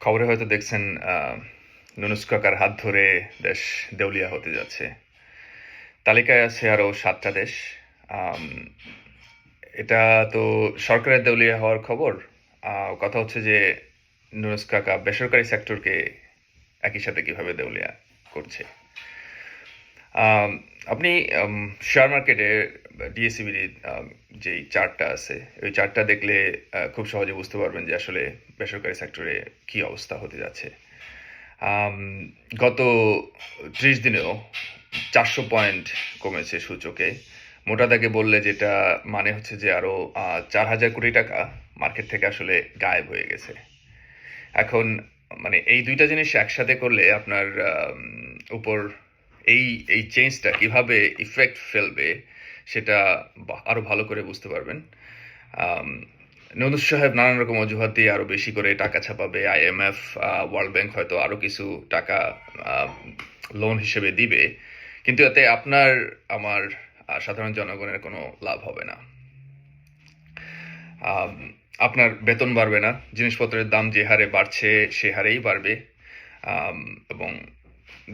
খবরে হয়তো দেখছেন আহ, নুনুস কাকার হাত ধরে দেশ দেউলিয়া হতে যাচ্ছে। তালিকায় আছে আরও সাতটা দেশ। এটা তো সরকারের দেউলিয়া হওয়ার খবর। কথা হচ্ছে যে নুনুস কাকা বেসরকারি সেক্টরকে একই সাথে কীভাবে দেউলিয়া করছে। আপনি শেয়ার মার্কেটে ডিএসিবির যেই চার্টটা আছে, ওই চার্টটা দেখলে খুব সহজে বুঝতে পারবেন যে আসলে বেসরকারি সেক্টরে কি অবস্থা হতে যাচ্ছে। গত ত্রিশ দিনেও চারশো পয়েন্ট কমেছে সূচকে। মোটা দাগে বললে যেটা মানে হচ্ছে যে আরও চার হাজার কোটি টাকা মার্কেট থেকে আসলে গায়েব হয়ে গেছে। এখন মানে এই দুইটা জিনিস একসাথে করলে আপনার উপর এই এই চেঞ্জটা কীভাবে ইফেক্ট ফেলবে সেটা আরও ভালো করে বুঝতে পারবেন। নদুস সাহেব নানান রকম অজুহাত দিয়ে আরও বেশি করে টাকা ছাপাবে। আইএমএফ ওয়ার্ল্ড ব্যাংক হয়তো আরও কিছু টাকা লোন হিসেবে দিবে। কিন্তু এতে আপনার, আমার সাধারণ জনগণের কোনো লাভ হবে না। আপনার বেতন বাড়বে না। জিনিসপত্রের দাম যে হারে বাড়ছে, সে হারেই বাড়বে। এবং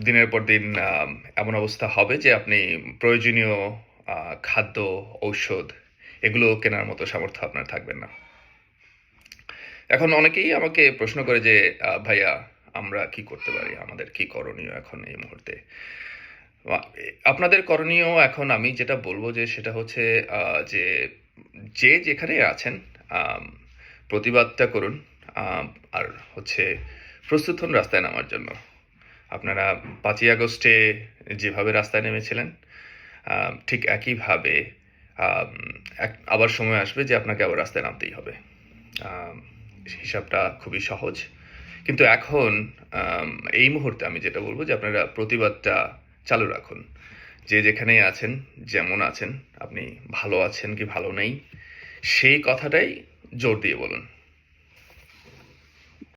দিনের পর দিন এমন অবস্থা হবে যে আপনি প্রয়োজনীয় খাদ্য, ঔষধ, এগুলো কেনার মতো সামর্থ্য আপনার থাকবে না। এখন অনেকেই আমাকে প্রশ্ন করে যে ভাইয়া, আমরা কি করতে পারি? আমাদের কি করণীয় এখন এই মুহূর্তে? আপনাদের করণীয় এখন আমি যেটা বলব যে, সেটা হচ্ছে যে যে যেখানে আছেন প্রতিবাদটা করুন আর হচ্ছে প্রস্তুত হন রাস্তায় নামার জন্য। আপনারা পাঁচই আগস্টে যেভাবে রাস্তায় নেমেছিলেন ঠিক একইভাবে এক- আবার সময় আসবে যে আপনাকে আবার রাস্তায় নামতেই হবে। হিসাবটা খুবই সহজ। কিন্তু এখন এই মুহূর্তে আমি যেটা বলব যে আপনারা প্রতিবাদটা চালু রাখুন। যে যেখানেই আছেন, যেমন আছেন, আপনি ভালো আছেন কি ভালো নেই, সেই কথাটাই জোর দিয়ে বলুন।